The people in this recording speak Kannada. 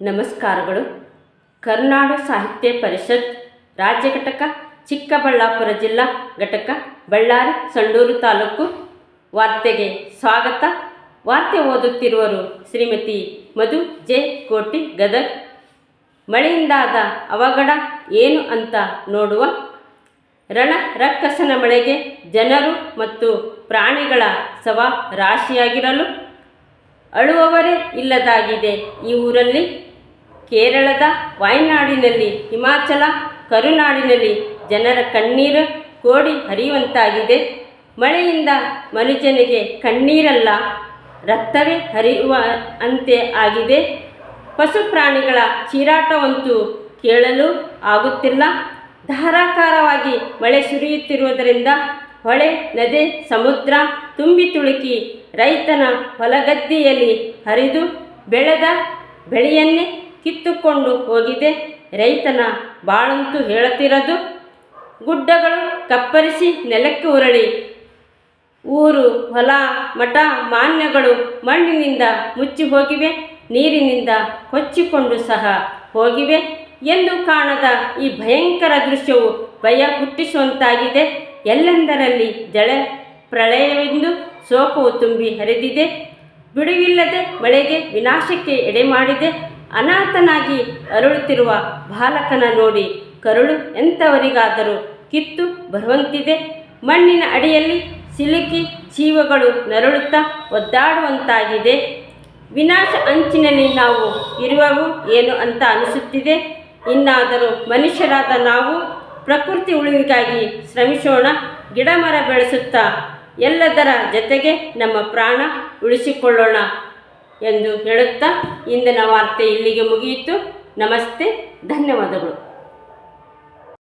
ನಮಸ್ಕಾರಗಳು. ಕರ್ನಾಡು ಸಾಹಿತ್ಯ ಪರಿಷತ್ ರಾಜ್ಯ ಘಟಕ, ಚಿಕ್ಕಬಳ್ಳಾಪುರ ಜಿಲ್ಲಾ ಘಟಕ, ಬಳ್ಳಾರಿ, ಸಂಡೂರು ತಾಲೂಕು ವಾರ್ತೆಗೆ ಸ್ವಾಗತ. ವಾರ್ತೆ ಓದುತ್ತಿರುವರು ಶ್ರೀಮತಿ ಮಧು ಜೆ. ಕೋಟಿ ಗದಗ್. ಮಳೆಯಿಂದಾದ ಅವಘಡ ಏನು ಅಂತ ನೋಡುವ. ರಣ ರಕ್ಕಸನ ಮಳೆಗೆ ಜನರು ಮತ್ತು ಪ್ರಾಣಿಗಳ ಸವ ರಾಶಿಯಾಗಿರಲು ಅಳುವವರೇ ಇಲ್ಲದಾಗಿದೆ ಈ ಊರಲ್ಲಿ. ಕೇರಳದ ವಾಯ್ನಾಡಿನಲ್ಲಿ, ಹಿಮಾಚಲ, ಕರುನಾಡಿನಲ್ಲಿ ಜನರ ಕಣ್ಣೀರು ಕೋಡಿ ಹರಿಯುವಂತಾಗಿದೆ. ಮಳೆಯಿಂದ ಮನುಜನಿಗೆ ಕಣ್ಣೀರಲ್ಲ, ರಕ್ತವೇ ಹರಿಯುವ ಅಂತೆ ಆಗಿದೆ. ಪಶು ಪ್ರಾಣಿಗಳ ಚೀರಾಟವಂತೂ ಕೇಳಲು ಆಗುತ್ತಿಲ್ಲ. ಧಾರಾಕಾರವಾಗಿ ಮಳೆ ಸುರಿಯುತ್ತಿರುವುದರಿಂದ ಹೊಳೆ, ನದಿ, ಸಮುದ್ರ ತುಂಬಿ ತುಳುಕಿ ರೈತನ ಹೊಲಗದ್ದೆಯಲ್ಲಿ ಹರಿದು ಬೆಳೆದ ಬೆಳೆಯನ್ನೇ ಕಿತ್ತುಕೊಂಡು ಹೋಗಿದೆ. ರೈತನ ಬಾಳಂತೂ ಹೇಳುತ್ತಿರದು. ಗುಡ್ಡಗಳು ಕಪ್ಪರಿಸಿ ನೆಲಕ್ಕೆ ಉರಳಿ. ಊರು, ಹೊಲ, ಮಠ, ಮಾನ್ಯಗಳು ಮಣ್ಣಿನಿಂದ ಮುಚ್ಚಿ ಹೋಗಿವೆ. ನೀರಿನಿಂದ ಕೊಚ್ಚಿಕೊಂಡು ಸಹ ಹೋಗಿವೆ. ಎಂದು ಕಾಣದ ಈ ಭಯಂಕರ ದೃಶ್ಯವು ಭಯ ಹುಟ್ಟಿಸುವಂತಾಗಿದೆ. ಎಲ್ಲೆಂದರಲ್ಲಿ ಜಳ ಪ್ರಳಯವೆಂದು ಶೋಕವು ತುಂಬಿ ಹರಿದಿದೆ. ಬಿಡುವಿಲ್ಲದೆ ಮಳೆಗೆ ವಿನಾಶಕ್ಕೆ ಎಡೆ ಮಾಡಿದೆ ಅನಾಥನಾಗಿ ಅರಳುತ್ತಿರುವ ಬಾಲಕನ ನೋಡಿ ಕರುಳು ಎಂಥವರಿಗಾದರೂ ಕಿತ್ತು ಬರುವಂತಿದೆ. ಮಣ್ಣಿನ ಅಡಿಯಲ್ಲಿ ಸಿಲುಕಿ ಜೀವಗಳು ನರಳುತ್ತಾ ಒದ್ದಾಡುವಂತಾಗಿದೆ. ವಿನಾಶ ಅಂಚಿನಲ್ಲಿ ನಾವು ಇರುವವು ಏನು ಅಂತ ಅನಿಸುತ್ತಿದೆ. ಇನ್ನಾದರೂ ಮನುಷ್ಯರಾದ ನಾವು ಪ್ರಕೃತಿ ಉಳಿವಿಗಾಗಿ ಶ್ರಮಿಸೋಣ. ಗಿಡ ಮರ ಬೆಳೆಸುತ್ತಾ ಎಲ್ಲದರ ಜೊತೆಗೆ ನಮ್ಮ ಪ್ರಾಣ ಉಳಿಸಿಕೊಳ್ಳೋಣ. ಎಂದು ಹೇಳುತ್ತಾ ಇಂದಿನ ವಾರ್ತೆ ಇಲ್ಲಿಗೆ ಮುಗಿಯಿತು. ನಮಸ್ತೆ ಧನ್ಯವಾದಗಳು.